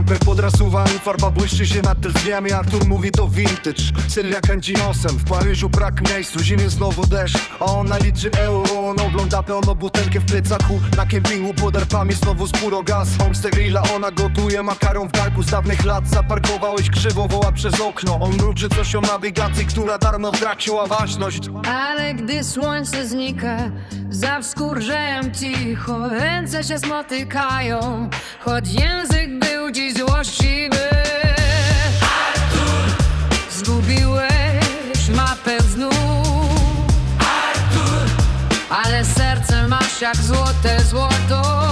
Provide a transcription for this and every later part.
podrasuwa i farba błyszczy się nad drzwiami. Artur mówi to vintage. Sylwia kręci nosem. W Paryżu brak miejsc, zimie znowu deszcz. A ona liczy euro, on ogląda pełno butelkę w plecaku. Na kempingu pod erpami znowu spuro gaz. Homestay grilla, ona gotuje makaron w garku. Z dawnych lat zaparkowałeś krzywo, woła przez okno. On mruczy coś o nawigacji, która darmo traciła ważność. Ale gdy słońce znika, zawskurżełem cicho Ręce się spotykają, choć język był dziś złośliwy Zgubiłeś mapę znów Ale serce masz jak złote złoto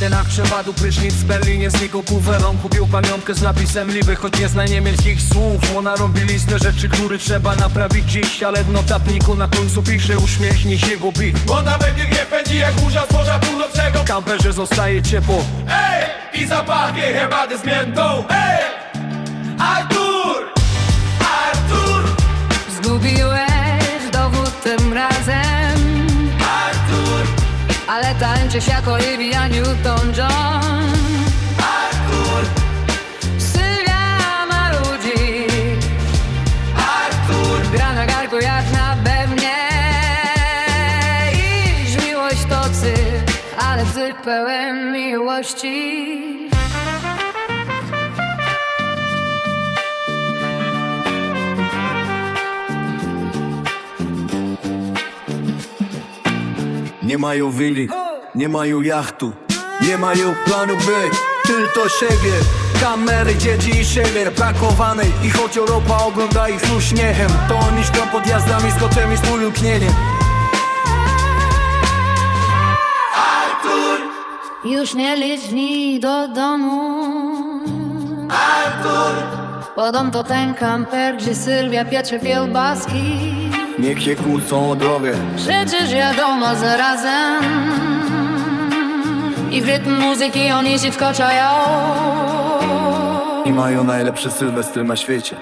W Atenach przepadł prysznic w Berlinie z niego kuwerą Kupił pamiątkę z napisem liby, choć nie zna niemieckich słów Ona robi listę rzeczy, które trzeba naprawić dziś Ale w notatniku na końcu pisze uśmiechnij się go bit Ona we mnie nie pędzi jak burza z Morza Północnego W kamperze zostaje ciepło Ej! I zapachnie herbaty z miętą Ej! Artur! Artur! Tańczysz jak Olivia Newton-John Artur! Sylwia ma ludzi Artur! Gra na garku jak na pewnie. Iż miłość to cyrk, ale cyrk pełen miłości. Nie mają willi, nie mają jachtu Nie mają planu by, tylko siebie. Kamery, dzieci i siebie brakowanej I choć Europa ogląda ich z uśmiechem To oni śpią pod jazdami z goczem i z uluknieniem Artur! Już nie licz dni do domu. Artur! Podom to ten kamper, gdzie Sylwia piecze kiełbaski. Niech się kłócą o drogę Przecież wiadomo zarazem I w rytm muzyki oni się wkoczają I mają najlepsze sylwestry na świecie